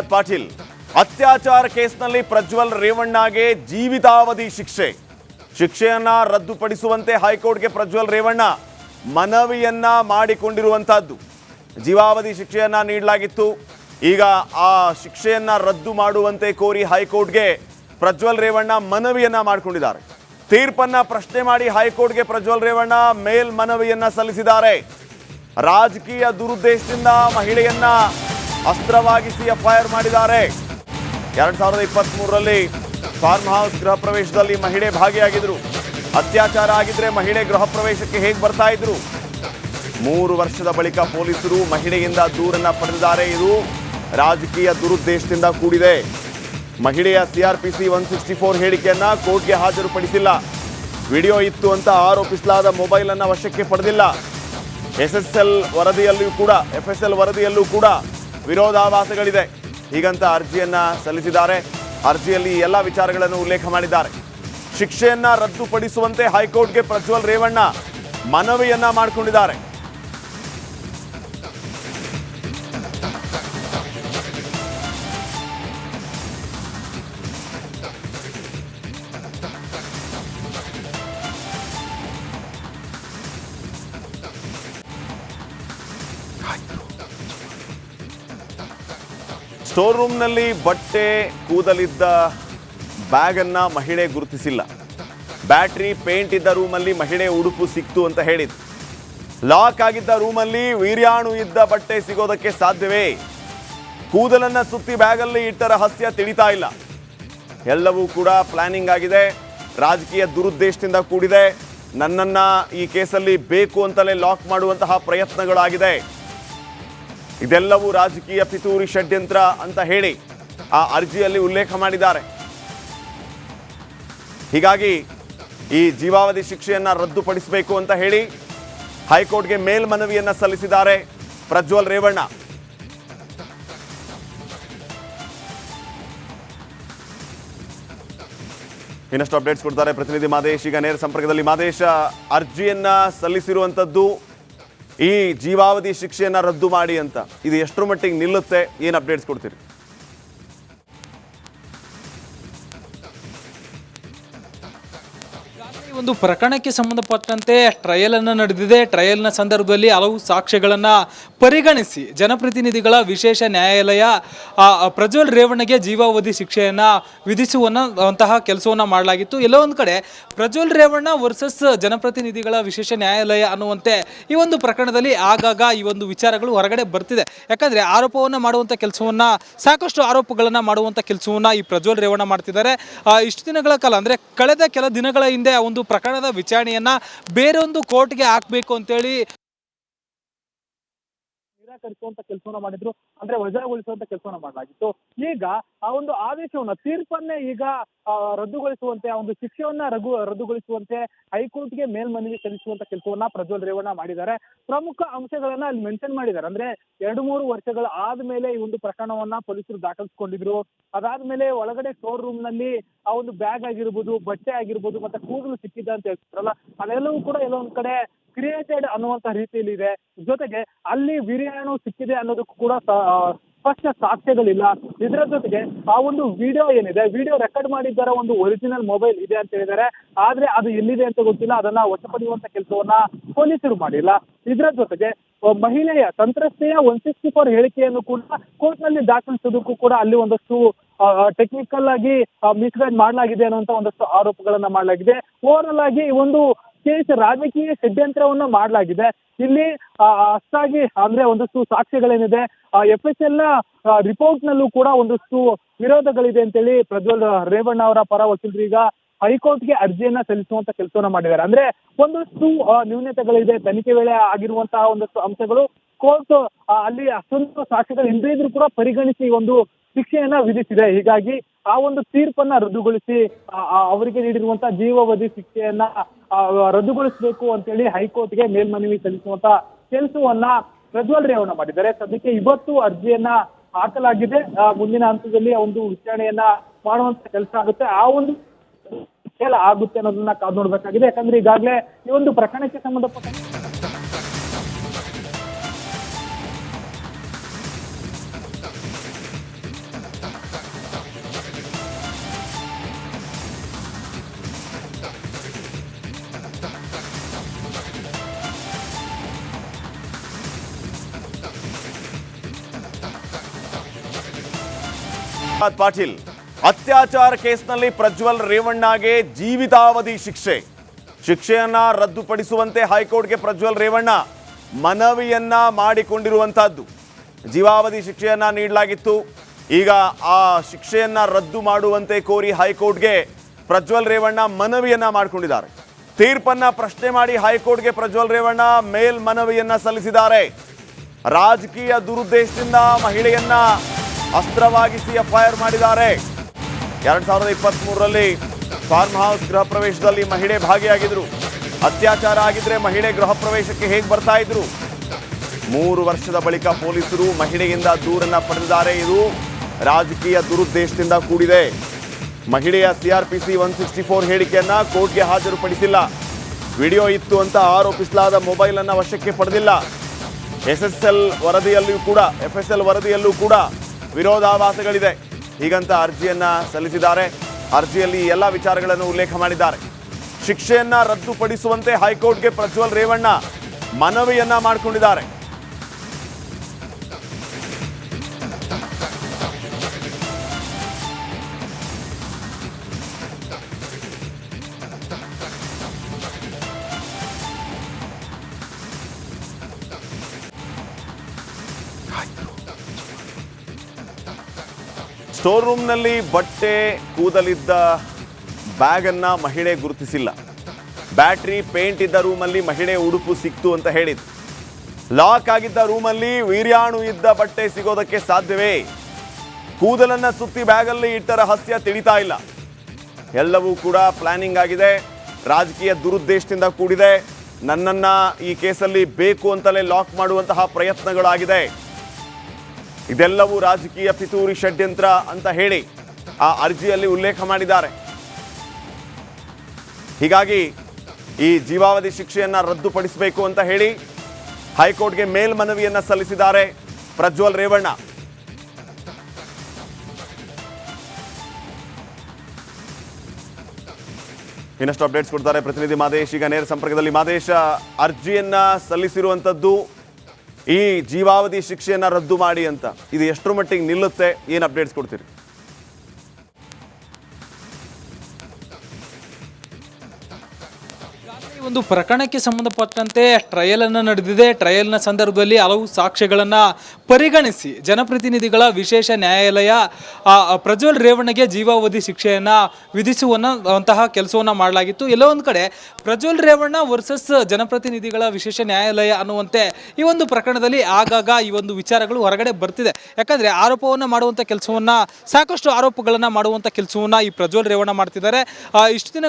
ಪಾಟೀಲ್. ಅತ್ಯಾಚಾರ ಕೇಸ್ನಲ್ಲಿ ಪ್ರಜ್ವಲ್ ರೇವಣ್ಣಗೆ ಜೀವಿತಾವಧಿ ಶಿಕ್ಷೆ. ಶಿಕ್ಷೆಯನ್ನ ರದ್ದುಪಡಿಸುವಂತೆ ಹೈಕೋರ್ಟ್ಗೆ ಪ್ರಜ್ವಲ್ ರೇವಣ್ಣ ಮನವಿಯನ್ನ ಮಾಡಿಕೊಂಡಿರುವಂತಹದ್ದು. ಜೀವಾವಧಿ ಶಿಕ್ಷೆಯನ್ನ ನೀಡಲಾಗಿತ್ತು. ಈಗ ಆ ಶಿಕ್ಷೆಯನ್ನ ರದ್ದು ಮಾಡುವಂತೆ ಕೋರಿ ಹೈಕೋರ್ಟ್ಗೆ ಪ್ರಜ್ವಲ್ ರೇವಣ್ಣ ಮನವಿಯನ್ನ ಮಾಡಿಕೊಂಡಿದ್ದಾರೆ. ತೀರ್ಪನ್ನ ಪ್ರಶ್ನೆ ಮಾಡಿ ಹೈಕೋರ್ಟ್ಗೆ ಪ್ರಜ್ವಲ್ ರೇವಣ್ಣ ಮೇಲ್ಮನವಿಯನ್ನ ಸಲ್ಲಿಸಿದ್ದಾರೆ. ರಾಜಕೀಯ ದುರುದ್ದೇಶದಿಂದ ಮಹಿಳೆಯನ್ನ ಅಸ್ತ್ರವಾಗಿಸಿ ಎಫ್ಐಆರ್ ಮಾಡಿದ್ದಾರೆ. ಎರಡ್ ಸಾವಿರದ ಇಪ್ಪತ್ತ್ ಮೂರರಲ್ಲಿ ಫಾರ್ಮ್ ಹೌಸ್ ಗೃಹ ಪ್ರವೇಶದಲ್ಲಿ ಮಹಿಳೆ ಭಾಗಿಯಾಗಿದ್ರು. ಅತ್ಯಾಚಾರ ಆಗಿದ್ರೆ ಮಹಿಳೆ ಗೃಹ ಪ್ರವೇಶಕ್ಕೆ ಹೇಗೆ ಬರ್ತಾ ಇದ್ರು? ಮೂರು ವರ್ಷದ ಬಳಿಕ ಪೊಲೀಸರು ಮಹಿಳೆಯಿಂದ ದೂರನ್ನ ಪಡೆದಿದ್ದಾರೆ. ಇದು ರಾಜಕೀಯ ದುರುದ್ದೇಶದಿಂದ ಕೂಡಿದೆ. ಮಹಿಳೆಯ ಸಿಆರ್ಪಿಸಿ ಒನ್ ಸಿಕ್ಸ್ಟಿ ಫೋರ್ ಹೇಳಿಕೆಯನ್ನ ಕೋರ್ಟ್ಗೆ ಹಾಜರುಪಡಿಸಿಲ್ಲ. ವಿಡಿಯೋ ಇತ್ತು ಅಂತ ಆರೋಪಿಸಲಾದ ಮೊಬೈಲ್ ಅನ್ನ ವಶಕ್ಕೆ ಪಡೆದಿಲ್ಲ. ಎಸ್ ಎಸ್ ಎಲ್ ವರದಿಯಲ್ಲಿಯೂ ಕೂಡ, ಎಫ್ ಎಸ್ ಎಲ್ ವರದಿಯಲ್ಲೂ ಕೂಡ ವಿರೋಧಾಭಾಸಗಳಿದೆ. ಹೀಗಂತ ಅರ್ಜಿಯನ್ನ ಸಲ್ಲಿಸಿದ್ದಾರೆ. ಅರ್ಜಿಯಲ್ಲಿ ಎಲ್ಲ ವಿಚಾರಗಳನ್ನು ಉಲ್ಲೇಖ ಮಾಡಿದ್ದಾರೆ. ಶಿಕ್ಷೆಯನ್ನ ರದ್ದುಪಡಿಸುವಂತೆ ಹೈಕೋರ್ಟ್ಗೆ ಪ್ರಜ್ವಲ್ ರೇವಣ್ಣ ಮನವಿಯನ್ನ ಮಾಡಿಕೊಂಡಿದ್ದಾರೆ. ಸ್ಟೋರ್ ರೂಮ್ನಲ್ಲಿ ಬಟ್ಟೆ ಕೂದಲಿದ್ದ ಬ್ಯಾಗನ್ನು ಮಹಿಳೆ ಗುರುತಿಸಿಲ್ಲ. ಬ್ಯಾಟ್ರಿ ಪೇಂಟ್ ಇದ್ದ ರೂಮಲ್ಲಿ ಮಹಿಳೆ ಉಡುಪು ಸಿಕ್ತು ಅಂತ ಹೇಳಿದ್ರು ಲಾಕ್ ಆಗಿದ್ದ ರೂಮಲ್ಲಿ ವೀರ್ಯಾಣು ಇದ್ದ ಬಟ್ಟೆ ಸಿಗೋದಕ್ಕೆ ಸಾಧ್ಯವೇ? ಕೂದಲನ್ನ ಸುತ್ತಿ ಬ್ಯಾಗಲ್ಲಿ ಇಟ್ಟ ರಹಸ್ಯ ತಿಳಿತಾ ಇಲ್ಲ. ಎಲ್ಲವೂ ಕೂಡ ಪ್ಲಾನಿಂಗ್ ಆಗಿದೆ. ರಾಜಕೀಯ ದುರುದ್ದೇಶದಿಂದ ಕೂಡಿದೆ. ನನ್ನನ್ನು ಈ ಕೇಸಲ್ಲಿ ಬೇಕು ಅಂತಲೇ ಲಾಕ್ ಮಾಡುವಂತಹ ಪ್ರಯತ್ನಗಳಾಗಿದೆ. ಇದೆಲ್ಲವೂ ರಾಜಕೀಯ ಪಿತೂರಿ ಷಡ್ಯಂತ್ರ ಅಂತ ಹೇಳಿ ಆ ಅರ್ಜಿಯಲ್ಲಿ ಉಲ್ಲೇಖ ಮಾಡಿದ್ದಾರೆ. ಹೀಗಾಗಿ ಈ ಜೀವಾವಧಿ ಶಿಕ್ಷೆಯನ್ನ ರದ್ದುಪಡಿಸಬೇಕು ಅಂತ ಹೇಳಿ ಹೈಕೋರ್ಟ್ಗೆ ಮೇಲ್ಮನವಿಯನ್ನು ಸಲ್ಲಿಸಿದ್ದಾರೆ ಪ್ರಜ್ವಲ್ ರೇವಣ್ಣ. ಇನ್ನಷ್ಟು ಅಪ್ಡೇಟ್ಸ್ ಕೊಡ್ತಾರೆ ಪ್ರತಿನಿಧಿ ಮಾದೇಶ್. ಈಗ ನೇರ ಸಂಪರ್ಕದಲ್ಲಿ ಮಾದೇಶ, ಅರ್ಜಿಯನ್ನ ಸಲ್ಲಿಸಿರುವಂತದ್ದು ಈ ಜೀವಾವಧಿ ಶಿಕ್ಷೆಯನ್ನು ರದ್ದು ಮಾಡಿ ಅಂತ. ಇದು ಎಷ್ಟರ ಮಟ್ಟಿಗೆ ನಿಲ್ಲುತ್ತೆ? ಏನು ಅಪ್ಡೇಟ್ಸ್ ಕೊಡ್ತೀರಿ? ಒಂದು ಪ್ರಕರಣಕ್ಕೆ ಸಂಬಂಧಪಟ್ಟಂತೆ ಟ್ರಯಲ್ ಅನ್ನು ನಡೆದಿದೆ. ಟ್ರಯಲ್ನ ಸಂದರ್ಭದಲ್ಲಿ ಹಲವು ಸಾಕ್ಷ್ಯಗಳನ್ನು ಪರಿಗಣಿಸಿ ಜನಪ್ರತಿನಿಧಿಗಳ ವಿಶೇಷ ನ್ಯಾಯಾಲಯ ಪ್ರಜ್ವಲ್ ರೇವಣ್ಣಗೆ ಜೀವಾವಧಿ ಶಿಕ್ಷೆಯನ್ನು ವಿಧಿಸುವಂತಹ ಕೆಲಸವನ್ನ ಮಾಡಲಾಗಿತ್ತು. ಎಲ್ಲೋ ಒಂದು ಕಡೆ ಪ್ರಜ್ವಲ್ ರೇವಣ್ಣ ವರ್ಸಸ್ ಜನಪ್ರತಿನಿಧಿಗಳ ವಿಶೇಷ ನ್ಯಾಯಾಲಯ ಅನ್ನುವಂತೆ ಈ ಒಂದು ಪ್ರಕರಣದಲ್ಲಿ ಆಗಾಗ ಈ ಒಂದು ವಿಚಾರಗಳು ಹೊರಗಡೆ ಬರ್ತಿದೆ. ಯಾಕಂದ್ರೆ ಆರೋಪವನ್ನ ಮಾಡುವಂತ ಕೆಲಸವನ್ನ, ಸಾಕಷ್ಟು ಆರೋಪಗಳನ್ನು ಮಾಡುವಂತ ಕೆಲಸವನ್ನ ಈ ಪ್ರಜ್ವಲ್ ರೇವಣ್ಣ ಮಾಡ್ತಿದ್ದಾರೆ. ಇಷ್ಟು ದಿನಗಳ ಕಾಲ ಅಂದ್ರೆ ಕಳೆದ ಕೆಲ ದಿನಗಳ ಹಿಂದೆ ಒಂದು ಪ್ರಕರಣದ ವಿಚಾರಣೆಯನ್ನು ಬೇರೊಂದು ಕೋರ್ಟ್ಗೆ ಹಾಕ್ಬೇಕು ಅಂತೇಳಿ ನಿರಾಕರಿಸುವಂತ ಕೆಲಸವನ್ನ ಮಾಡಿದ್ರು, ಅಂದ್ರೆ ವಜಾಗೊಳಿಸುವಂತ ಕೆಲಸವನ್ನ ಮಾಡಲಾಗಿತ್ತು. ಈಗ ಆ ಒಂದು ಆದೇಶವನ್ನ ತೀರ್ಪನ್ನೇ ಈಗ ರದ್ದುಗೊಳಿಸುವಂತೆ, ಆ ಒಂದು ಶಿಕ್ಷೆಯನ್ನ ರಘು, ರದ್ದುಗೊಳಿಸುವಂತೆ ಹೈಕೋರ್ಟ್ಗೆ ಮೇಲ್ಮನವಿ ಸಲ್ಲಿಸುವಂತ ಕೆಲಸವನ್ನ ಪ್ರಜ್ವಲ್ ರೇವಣ್ಣ ಮಾಡಿದ್ದಾರೆ. ಪ್ರಮುಖ ಅಂಶಗಳನ್ನ ಅಲ್ಲಿ ಮೆನ್ಷನ್ ಮಾಡಿದ್ದಾರೆ. ಅಂದ್ರೆ ಎರಡು ಮೂರು ವರ್ಷಗಳ ಆದ್ಮೇಲೆ ಈ ಒಂದು ಪ್ರಕರಣವನ್ನ ಪೊಲೀಸರು ದಾಖಲಿಸಿಕೊಂಡಿದ್ರು. ಅದಾದ್ಮೇಲೆ ಒಳಗಡೆ ಸ್ಟೋರ್ ರೂಮ್ನಲ್ಲಿ ಆ ಒಂದು ಬ್ಯಾಗ್ ಆಗಿರ್ಬೋದು, ಬಟ್ಟೆ ಆಗಿರ್ಬೋದು, ಮತ್ತೆ ಕೂದಲು ಸಿಕ್ಕಿದೆ ಅಂತ ಹೇಳ್ತಾರಲ್ಲ ಅದೆಲ್ಲವೂ ಕೂಡ ಎಲ್ಲೊಂದ್ ಕಡೆ ಕ್ರಿಯೇಟೆಡ್ ಅನ್ನುವಂತ ರೀತಿಯಲ್ಲಿ ಇದೆ ಜೊತೆಗೆ ಅಲ್ಲಿ ವೀರ್ಯಾಣು ಸಿಕ್ಕಿದೆ ಅನ್ನೋದಕ್ಕೂ ಕೂಡ ಸ್ಪಷ್ಟ ಸಾಕ್ಷ್ಯಗಳಿಲ್ಲ. ಇದರ ಜೊತೆಗೆ ಆ ಒಂದು ವಿಡಿಯೋ ಏನಿದೆ ವಿಡಿಯೋ ರೆಕಾರ್ಡ್ ಮಾಡಿದ್ದರ ಒಂದು ಒರಿಜಿನಲ್ ಮೊಬೈಲ್ ಇದೆ ಅಂತ ಹೇಳಿದ್ದಾರೆ. ಆದ್ರೆ ಅದು ಎಲ್ಲಿದೆ ಅಂತ ಗೊತ್ತಿಲ್ಲ. ಅದನ್ನ ವಶಪಡಿಯುವಂತ ಕೆಲಸವನ್ನ ಪೊಲೀಸರು ಮಾಡಿಲ್ಲ. ಇದರ ಜೊತೆಗೆ ಮಹಿಳೆಯ ಸಂತ್ರಸ್ತೆಯ ಒನ್ ಸಿಕ್ಸ್ಟಿ ಫೋರ್ ಹೇಳಿಕೆಯನ್ನು ಕೂಡ ಕೋರ್ಟ್ನಲ್ಲಿ ದಾಖಲಿಸೋದಕ್ಕೂ ಕೂಡ ಅಲ್ಲಿ ಒಂದಷ್ಟು ಟೆಕ್ನಿಕಲ್ ಆಗಿ ಮಿಸ್ಗೈಡ್ ಮಾಡಲಾಗಿದೆ ಅನ್ನುವಂತ ಒಂದಷ್ಟು ಆರೋಪಗಳನ್ನ ಮಾಡಲಾಗಿದೆ. ಓವರಲ್ ಆಗಿ ಈ ಒಂದು ಕೇಸ್ ರಾಜಕೀಯ ಷಡ್ಯಂತ್ರವನ್ನ ಮಾಡಲಾಗಿದೆ. ಇಲ್ಲಿ ಅಷ್ಟಾಗಿ ಅಂದ್ರೆ ಒಂದಷ್ಟು ಸಾಕ್ಷ್ಯಗಳೇನಿದೆ. ಎಫ್ ಎಸ್ ಎಲ್ನ ರಿಪೋರ್ಟ್ ನಲ್ಲೂ ಕೂಡ ಒಂದಷ್ಟು ವಿರೋಧಗಳಿದೆ ಅಂತೇಳಿ ಪ್ರಜ್ವಲ್ ರೇವಣ್ಣ ಅವರ ಪರ ವಕೀಲರು ಈಗ ಹೈಕೋರ್ಟ್ಗೆ ಅರ್ಜಿಯನ್ನ ಸಲ್ಲಿಸುವಂತ ಕೆಲಸವನ್ನ ಮಾಡಿದ್ದಾರೆ. ಅಂದ್ರೆ ಒಂದಷ್ಟು ನ್ಯೂನತೆಗಳಿದೆ. ತನಿಖೆ ವೇಳೆ ಆಗಿರುವಂತಹ ಒಂದಷ್ಟು ಅಂಶಗಳು ಕೋರ್ಟ್ ಅಲ್ಲಿ ಅಷ್ಟೊಂದು ಸಾಕ್ಷ್ಯಗಳು ಹಿಂದೆ ಇದ್ರೂ ಕೂಡ ಪರಿಗಣಿಸಿ ಒಂದು ಶಿಕ್ಷೆಯನ್ನ ವಿಧಿಸಿದೆ. ಹೀಗಾಗಿ ಆ ಒಂದು ತೀರ್ಪನ್ನ ರದ್ದುಗೊಳಿಸಿ ಅವರಿಗೆ ನೀಡಿರುವಂತಹ ಜೀವಾವಧಿ ಶಿಕ್ಷೆಯನ್ನ ರದ್ದುಗೊಳಿಸಬೇಕು ಅಂತೇಳಿ ಹೈಕೋರ್ಟ್ಗೆ ಮೇಲ್ಮನವಿ ಸಲ್ಲಿಸುವಂತ ಕೆಲಸವನ್ನ ಪ್ರಜ್ವಲ್ ರೇವಣ್ಣ ಮಾಡಿದ್ದಾರೆ. ಸದ್ಯಕ್ಕೆ ಇವತ್ತು ಅರ್ಜಿಯನ್ನ ಹಾಕಲಾಗಿದೆ. ಮುಂದಿನ ಹಂತದಲ್ಲಿ ಒಂದು ವಿಚಾರಣೆಯನ್ನ ಮಾಡುವಂತ ಕೆಲಸ ಆಗುತ್ತೆ. ಆ ಒಂದು ಆಗುತ್ತೆ ಅನ್ನೋದನ್ನ ಕಾದು ನೋಡ್ಬೇಕಾಗಿದೆ. ಯಾಕಂದ್ರೆ ಈಗಾಗಲೇ ಈ ಒಂದು ಪ್ರಕರಣಕ್ಕೆ ಸಂಬಂಧಪಟ್ಟ ಪಾಟೀಲ್. ಅತ್ಯಾಚಾರ ಕೇಸ್ನಲ್ಲಿ ಪ್ರಜ್ವಲ್ ರೇವಣ್ಣಗೆ ಜೀವಿತಾವಧಿ ಶಿಕ್ಷೆ. ಶಿಕ್ಷೆಯನ್ನ ರದ್ದುಪಡಿಸುವಂತೆ ಹೈಕೋರ್ಟ್ಗೆ ಪ್ರಜ್ವಲ್ ರೇವಣ್ಣ ಮನವಿಯನ್ನ ಮಾಡಿಕೊಂಡಿರುವಂತಹದ್ದು. ಜೀವಾವಧಿ ಶಿಕ್ಷೆಯನ್ನ ನೀಡಲಾಗಿತ್ತು. ಈಗ ಆ ಶಿಕ್ಷೆಯನ್ನ ರದ್ದು ಮಾಡುವಂತೆ ಕೋರಿ ಹೈಕೋರ್ಟ್ಗೆ ಪ್ರಜ್ವಲ್ ರೇವಣ್ಣ ಮನವಿಯನ್ನ ಮಾಡಿಕೊಂಡಿದ್ದಾರೆ. ತೀರ್ಪನ್ನ ಪ್ರಶ್ನೆ ಮಾಡಿ ಹೈಕೋರ್ಟ್ಗೆ ಪ್ರಜ್ವಲ್ ರೇವಣ್ಣ ಮೇಲ್ ಮನವಿಯನ್ನ ಸಲ್ಲಿಸಿದ್ದಾರೆ. ರಾಜಕೀಯ ದುರುದ್ದೇಶದಿಂದ ಮಹಿಳೆಯನ್ನ ಅಸ್ತ್ರವಾಗಿಸಿ ಎಫ್ಐಆರ್ ಮಾಡಿದ್ದಾರೆ. ಎರಡ್ ಸಾವಿರದ ಇಪ್ಪತ್ತ್ ಮೂರರಲ್ಲಿ ಫಾರ್ಮ್ ಹೌಸ್ ಗೃಹ ಪ್ರವೇಶದಲ್ಲಿ ಮಹಿಳೆ ಭಾಗಿಯಾಗಿದ್ರು. ಅತ್ಯಾಚಾರ ಆಗಿದ್ರೆ ಮಹಿಳೆ ಗೃಹ ಪ್ರವೇಶಕ್ಕೆ ಹೇಗೆ ಬರ್ತಾ ಇದ್ರು? ಮೂರು ವರ್ಷದ ಬಳಿಕ ಪೊಲೀಸರು ಮಹಿಳೆಯಿಂದ ದೂರನ್ನ ಪಡೆದಿದ್ದಾರೆ. ಇದು ರಾಜಕೀಯ ದುರುದ್ದೇಶದಿಂದ ಕೂಡಿದೆ. ಮಹಿಳೆಯ ಸಿಆರ್ಪಿಸಿ ಒನ್ ಸಿಕ್ಸ್ಟಿ ಫೋರ್ ಹೇಳಿಕೆಯನ್ನ ಕೋರ್ಟ್ಗೆ ಹಾಜರುಪಡಿಸಿಲ್ಲ. ವಿಡಿಯೋ ಇತ್ತು ಅಂತ ಆರೋಪಿಸಲಾದ ಮೊಬೈಲ್ ಅನ್ನ ವಶಕ್ಕೆ ಪಡೆದಿಲ್ಲ. ಎಸ್ ಎಸ್ ಎಲ್ ವರದಿಯಲ್ಲಿಯೂ ಕೂಡ, ಎಫ್ ಎಸ್ ಎಲ್ ವರದಿಯಲ್ಲೂ ಕೂಡ ವಿರೋಧಾಭಾಸಗಳಿದೆ. ಹೀಗಂತ ಅರ್ಜಿಯನ್ನ ಸಲ್ಲಿಸಿದ್ದಾರೆ. ಅರ್ಜಿಯಲ್ಲಿ ಎಲ್ಲ ವಿಚಾರಗಳನ್ನು ಉಲ್ಲೇಖ ಮಾಡಿದ್ದಾರೆ. ಶಿಕ್ಷೆಯನ್ನ ರದ್ದುಪಡಿಸುವಂತೆ ಹೈಕೋರ್ಟ್ಗೆ ಪ್ರಜ್ವಲ್ ರೇವಣ್ಣ ಮನವಿಯನ್ನ ಮಾಡಿಕೊಂಡಿದ್ದಾರೆ. ಸ್ಟೋರ್ ರೂಮ್ನಲ್ಲಿ ಬಟ್ಟೆ ಕೂದಲಿದ್ದ ಬ್ಯಾಗನ್ನು ಮಹಿಳೆ ಗುರುತಿಸಿಲ್ಲ. ಬ್ಯಾಟ್ರಿ ಪೇಂಟ್ ಇದ್ದ ರೂಮಲ್ಲಿ ಮಹಿಳೆ ಉಡುಪು ಸಿಕ್ತು ಅಂತ ಹೇಳಿದ್ರು ಲಾಕ್ ಆಗಿದ್ದ ರೂಮಲ್ಲಿ ವೀರ್ಯಾಣು ಇದ್ದ ಬಟ್ಟೆ ಸಿಗೋದಕ್ಕೆ ಸಾಧ್ಯವೇ? ಕೂದಲನ್ನ ಸುತ್ತಿ ಬ್ಯಾಗಲ್ಲಿ ಇಟ್ಟ ರಹಸ್ಯ ತಿಳಿತಾ ಇಲ್ಲ. ಎಲ್ಲವೂ ಕೂಡ ಪ್ಲಾನಿಂಗ್ ಆಗಿದೆ. ರಾಜಕೀಯ ದುರುದ್ದೇಶದಿಂದ ಕೂಡಿದೆ. ನನ್ನನ್ನು ಈ ಕೇಸಲ್ಲಿ ಬೇಕು ಅಂತಲೇ ಲಾಕ್ ಮಾಡುವಂತಹ ಪ್ರಯತ್ನಗಳಾಗಿದೆ. ಇದೆಲ್ಲವೂ ರಾಜಕೀಯ ಪಿತೂರಿ ಷಡ್ಯಂತ್ರ ಅಂತ ಹೇಳಿ ಆ ಅರ್ಜಿಯಲ್ಲಿ ಉಲ್ಲೇಖ ಮಾಡಿದ್ದಾರೆ. ಹೀಗಾಗಿ ಈ ಜೀವಾವಧಿ ಶಿಕ್ಷೆಯನ್ನ ರದ್ದುಪಡಿಸಬೇಕು ಅಂತ ಹೇಳಿ ಹೈಕೋರ್ಟ್ಗೆ ಮೇಲ್ಮನವಿಯನ್ನು ಸಲ್ಲಿಸಿದ್ದಾರೆ ಪ್ರಜ್ವಲ್ ರೇವಣ್ಣ. ಇನ್ನಷ್ಟು ಅಪ್ಡೇಟ್ಸ್ ಕೊಡ್ತಾರೆ ಪ್ರತಿನಿಧಿ ಮಾದೇಶ್. ಈಗ ನೇರ ಸಂಪರ್ಕದಲ್ಲಿ ಮಾದೇಶ, ಅರ್ಜಿಯನ್ನ ಸಲ್ಲಿಸಿರುವಂತದ್ದು ಈ ಜೀವಾವಧಿ ಶಿಕ್ಷೆಯನ್ನು ರದ್ದು ಮಾಡಿ ಅಂತ. ಇದು ಎಷ್ಟರ ಮಟ್ಟಿಗೆ ನಿಲ್ಲುತ್ತೆ? ಏನು ಅಪ್ಡೇಟ್ಸ್ ಕೊಡ್ತೀರಿ? ಈ ಒಂದು ಪ್ರಕರಣಕ್ಕೆ ಸಂಬಂಧಪಟ್ಟಂತೆ ಟ್ರಯಲ್ ಅನ್ನು ನಡೆದಿದೆ. ಟ್ರಯಲ್ನ ಸಂದರ್ಭದಲ್ಲಿ ಹಲವು ಸಾಕ್ಷ್ಯಗಳನ್ನು ಪರಿಗಣಿಸಿ ಜನಪ್ರತಿನಿಧಿಗಳ ವಿಶೇಷ ನ್ಯಾಯಾಲಯ ಪ್ರಜ್ವಲ್ ರೇವಣ್ಣಗೆ ಜೀವಾವಧಿ ಶಿಕ್ಷೆಯನ್ನು ವಿಧಿಸುವಂತಹ ಕೆಲಸವನ್ನು ಮಾಡಲಾಗಿತ್ತು. ಎಲ್ಲೋ ಒಂದು ಕಡೆ ಪ್ರಜ್ವಲ್ ರೇವಣ್ಣ ವರ್ಸಸ್ ಜನಪ್ರತಿನಿಧಿಗಳ ವಿಶೇಷ ನ್ಯಾಯಾಲಯ ಅನ್ನುವಂತೆ ಈ ಒಂದು ಪ್ರಕರಣದಲ್ಲಿ ಆಗಾಗ ಈ ಒಂದು ವಿಚಾರಗಳು ಹೊರಗಡೆ ಬರ್ತಿದೆ. ಯಾಕಂದರೆ ಆರೋಪವನ್ನು ಮಾಡುವಂಥ ಕೆಲಸವನ್ನು, ಸಾಕಷ್ಟು ಆರೋಪಗಳನ್ನು ಮಾಡುವಂಥ ಕೆಲಸವನ್ನು ಈ ಪ್ರಜ್ವಲ್ ರೇವಣ್ಣ ಮಾಡ್ತಿದ್ದಾರೆ. ಇಷ್ಟು ದಿನ